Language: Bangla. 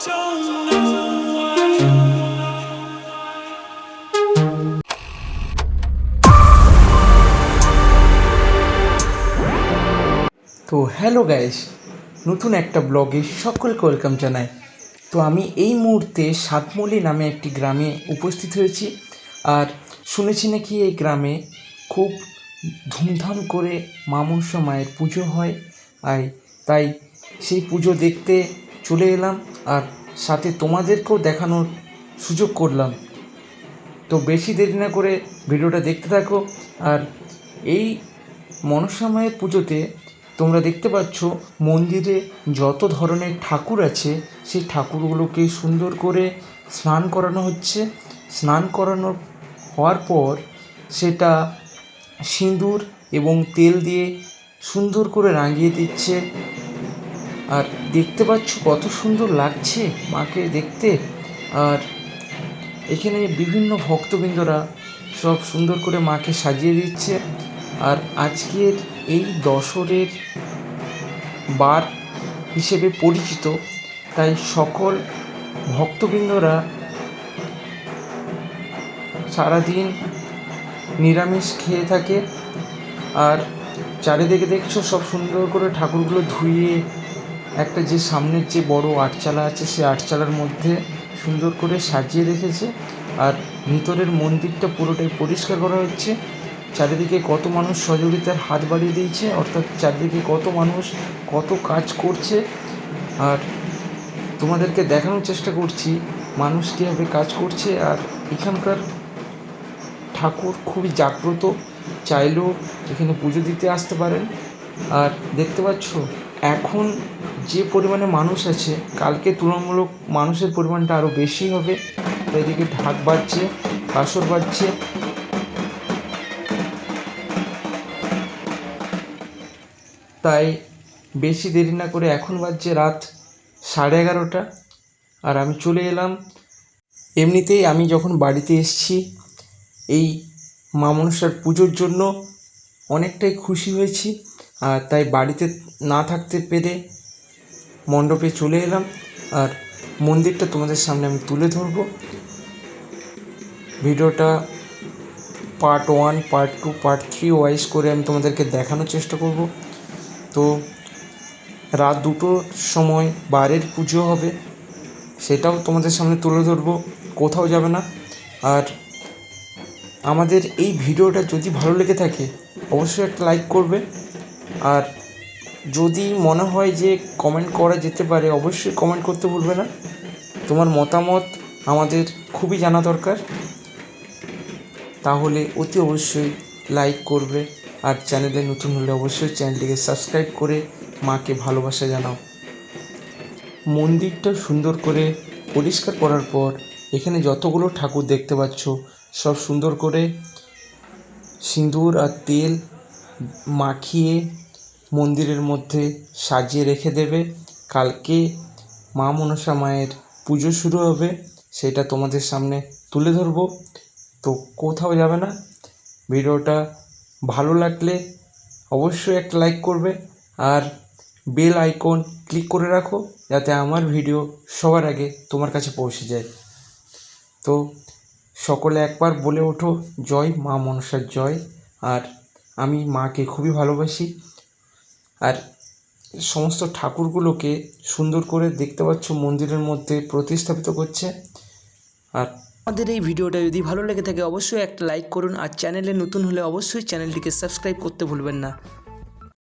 তো হ্যালো গাইস নতুন একটা ব্লগে সকলকে ওয়েলকাম জানাই। তো আমি এই মুহূর্তে সাতমলি নামে একটি গ্রামে উপস্থিত হয়েছি আর শুনেছি নাকি এই গ্রামে খুব ধুমধাম করে মামনসা মায়ের পুজো হয়। আর তাই সেই পুজো দেখতে চলে এলাম আর সাথে তোমাদেরকেও দেখানোর সুযোগ করলাম। তো বেশি দেরি না করে ভিডিওটা দেখতে থাকো। আর এই মনসা মায়ের পুজোতে তোমরা দেখতে পাচ্ছ মন্দিরে যত ধরনের ঠাকুর আছে, সেই ঠাকুরগুলোকে সুন্দর করে স্নান করানো হচ্ছে। স্নান করানো হওয়ার পর সেটা সিঁদুর এবং তেল দিয়ে সুন্দর করে রাঙিয়ে দিচ্ছে। আর দেখতে পাচ্ছ কত সুন্দর লাগছে মাকে দেখতে। আর এখানে বিভিন্ন ভক্তবৃন্দরা সব সুন্দর করে মাকে সাজিয়ে দিচ্ছে। আর আজকের এই দশরের বার হিসেবে পরিচিত, তাই সকল ভক্তবৃন্দরা সারাদিন নিরামিষ খেয়ে থাকে। আর চারিদিকে দেখছ সব সুন্দর করে ঠাকুরগুলো ধুয়ে একটা যে সামনের যে বড় আটচালা আছে, সেই আটচালার মধ্যে সুন্দর করে সাজিয়ে রেখেছে। আর ভিতরের মন্দিরটা পুরোটাই পরিষ্কার করা হচ্ছে। চারিদিকে কত মানুষ সহযোগিতার হাত বাড়িয়ে দিয়েছে, অর্থাৎ চারিদিকে কত মানুষ কত কাজ করছে। আর তোমাদেরকে দেখানোর চেষ্টা করছি, মানুষ কীভাবে কাজ করছে। আর এখানকার ঠাকুর খুবই জাগ্রত, চাইলেও এখানে পুজো দিতে আসতে পারেন। আর দেখতে পাচ্ছ, এখন যে পরিমাণে মানুষ আছে, কালকে তুলনামূলক মানুষের পরিমাণটা আরও বেশি হবে। এদিকে ঢাক বাজছে কাসর বাজছে। তাই বেশি দেরি না করে এখন বাজছে রাত সাড়ে এগারোটা। আর আমি চলে এলাম। এমনিতেই আমি যখন বাড়িতে এসেছি, এই মা মনসার পুজোর জন্য অনেকটাই খুশি হয়েছি। আর তাই বাড়িতে না থাকতে পেরে মণ্ডপে চলে এলাম আর মন্দিরটা তোমাদের সামনে আমি তুলে ধরবো। ভিডিওটা part one part two part three wise করে আমি তোমাদেরকে দেখানোর চেষ্টা করব। তো রাত দুটোর সময় বারের পুজো হবে, সেটাও তোমাদের সামনে তুলে ধরবো, কোথাও যাবে না। আর আমাদের এই ভিডিওটা যদি ভালো লেগে থাকে, অবশ্যই একটা লাইক করবে। আর যদি মনে হয় যে কমেন্ট করা যেতে পারে, অবশ্যই কমেন্ট করতে ভুলবে না। তোমার মতামত আমাদের খুবই জানা দরকার। তাহলে অতি অবশ্যই লাইক করবে। আর চ্যানেলে নতুন হলে অবশ্যই চ্যানেলটিকে সাবস্ক্রাইব করে মাকে ভালোবাসা জানাও। মন্দিরটা সুন্দর করে পরিষ্কার করার পর এখানে যতগুলো ঠাকুর দেখতে পাচ্ছ, সব সুন্দর করে সিঁদুর আর তেল মাখিয়ে মন্দিরের মধ্যে সাজিয়ে রেখে দেবে। কালকে মা মনসা মায়ের পুজো শুরু হবে, সেটা তোমাদের সামনে তুলে ধরবো। তো কোথাও যাবে না। ভিডিওটা ভালো লাগলে অবশ্যই একটা লাইক করবে আর বেল আইকন ক্লিক করে রাখো, যাতে আমার ভিডিও সবার আগে তোমার কাছে পৌঁছে যায়। তো সকলে একবার বলে ওঠো, জয় মা মনসার জয়। আর আমি মাকে খুবই ভালোবাসি। আর সমস্ত ঠাকুরগুলোকে সুন্দর করে দেখতে পাচ্ছ, মন্দিরের মধ্যে প্রতিস্থাপিত করছে। আর আমাদের এই ভিডিওটা যদি ভালো লেগে থাকে, অবশ্যই একটা লাইক করুন। আর চ্যানেলে নতুন হলে অবশ্যই চ্যানেলটিকে সাবস্ক্রাইব করতে ভুলবেন না।